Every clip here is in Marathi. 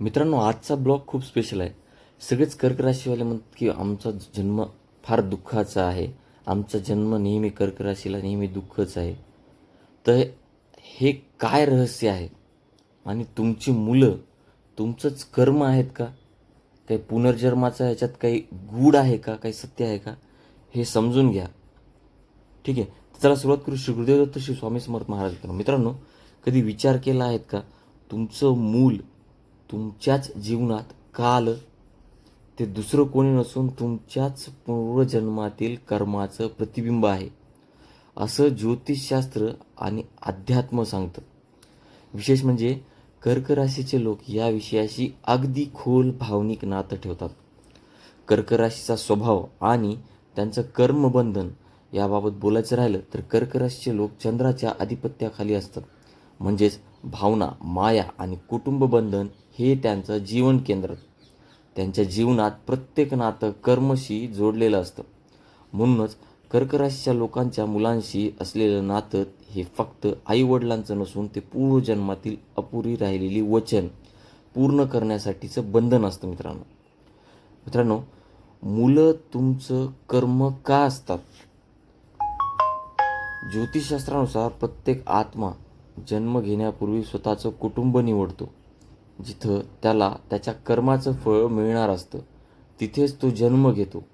मित्रांनो आजचा ब्लॉग खूप स्पेशल आहे. सगळेच कर्क राशीवाले म्हणतात की आमचा जन्म फार दुःखाचा आहे. आमचा जन्म नेहमी कर्क राशीला नेहमी दुःखच आहे. तर हे काय रहस्य आहे? आणि तुमची मुलं तुमचंच कर्म आहेत का? काही पुनर्जन्माचा ह्याच्यात काही गूढ आहे का? काही सत्य आहे का? हे समजून घ्या. ठीक आहे? चला सुरुवात करू. श्री गुरुदेव दत्त श्री स्वामी समर्थ महाराज मित्रांनो कधी विचार केला आहेत का? तुमचं मूल तुमच्याच जीवनात का आलं? ते दुसरं कोणी नसून तुमच्याच पूर्वजन्मातील कर्माचं प्रतिबिंब आहे. असं ज्योतिषशास्त्र आणि अध्यात्म सांगतं. विशेष म्हणजे कर्क राशीचे लोक या विषयाशी अगदी खोल भावनिक नातं ठेवतात. कर्क राशीचा स्वभाव आणि त्यांचं कर्मबंधन याबाबत बोलायचं राहिलं तर कर्क राशीचे लोक चंद्राच्या आधिपत्याखाली असतात. म्हणजेच भावना माया आणि कुटुंब बंधन हे त्यांचं जीवन केंद्र. त्यांच्या जीवनात प्रत्येक नातं कर्मशी जोडलेलं असतं. म्हणूनच कर्कराशीच्या लोकांच्या मुलांशी असलेलं नातं हे फक्त आईवडिलांचं नसून ते पूर्वजन्मातील अपुरी राहिलेली वचन पूर्ण करण्यासाठीचं बंधन असतं मित्रांनो. मित्रांनो मुलं तुमचं कर्म का असतात? ज्योतिषशास्त्रानुसार प्रत्येक आत्मा जन्म घेण्यापूर्वी स्वतःचं कुटुंब निवडतो. जिथं त्याला त्याच्या कर्माचं फळ मिळणार असतं. तिथेच तो जन्म घेतो.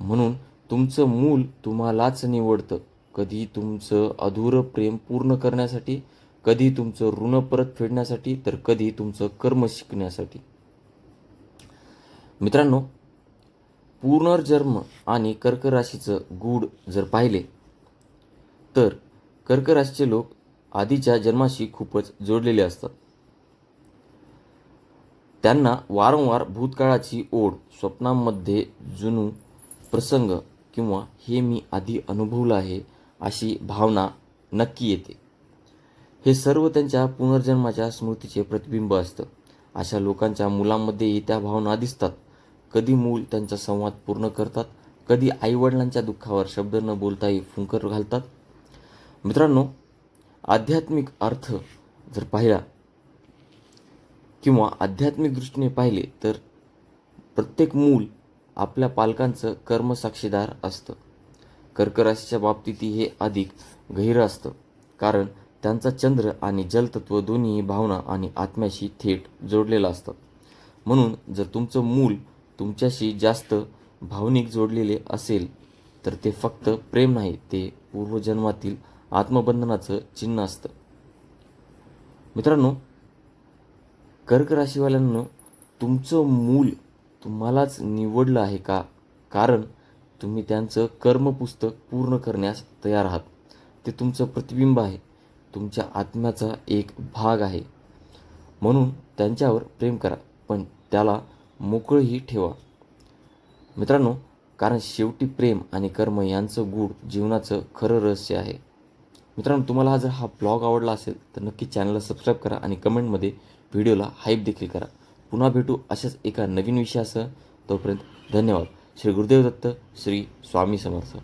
म्हणून तुमचं मूल तुम्हालाच निवडतं. कधी तुमचं अधुरं प्रेम पूर्ण करण्यासाठी कधी तुमचं ऋण परत फेडण्यासाठी तर कधी तुमचं कर्म शिकण्यासाठी. मित्रांनो पुनर्जन्म आणि कर्क राशीचं गूढ जर पाहिले तर कर्क राशीचे लोक आधीच्या जन्माशी खूपच जोडलेले असतात. त्यांना वारंवार भूतकाळाची ओढ स्वप्नांमध्ये जुनू प्रसंग किंवा हे मी आधी अनुभवलं आहे अशी भावना नक्की येते. हे सर्व त्यांच्या पुनर्जन्माच्या स्मृतीचे प्रतिबिंब असतं. अशा लोकांच्या मुलांमध्येही त्या भावना दिसतात. कधी मूल त्यांचा संवाद पूर्ण करतात कधी आईवडिलांच्या दुःखावर शब्द न बोलताही फुंकर घालतात. मित्रांनो आध्यात्मिक अर्थ जर पाहिला किंवा आध्यात्मिक दृष्टीने पाहिले तर प्रत्येक मूल आपल्या पालकांचं कर्मसाक्षीदार असतं. कर्कराशीच्या बाबतीतही बाबतीत हे अधिक गहिरं असतं. कारण त्यांचा चंद्र आणि जलतत्व दोन्ही भावना आणि आत्म्याशी थेट जोडलेलं असतं. म्हणून जर तुमचं मूल तुमच्याशी जास्त भावनिक जोडलेले असेल तर ते फक्त प्रेम नाही ते पूर्वजन्मातील आत्मबंधनाचं चिन्ह असतं. मित्रांनो कर्क राशीवाल्यांनो तुमचं मूल तुम्हालाच निवडलं आहे का? कारण तुम्ही त्यांचं कर्मपुस्तक पूर्ण करण्यास तयार आहात. ते तुमचं प्रतिबिंब आहे. तुमच्या आत्म्याचा एक भाग आहे. म्हणून त्यांच्यावर प्रेम करा पण त्याला मोकळंही ठेवा. मित्रांनो कारण शेवटी प्रेम आणि कर्म यांचं गूढ जीवनाचं खरं रहस्य आहे. मित्रांनो तुम्हाला हा जर हा ब्लॉग आवडला असेल तर नक्की चॅनलला सबस्क्राईब करा आणि कमेंटमध्ये व्हिडिओला हाईप देखील करा. पुन्हा भेटू अशाच एका नवीन विषयासह. तोपर्यंत धन्यवाद. श्री गुरुदेव दत्त श्री स्वामी समर्थ.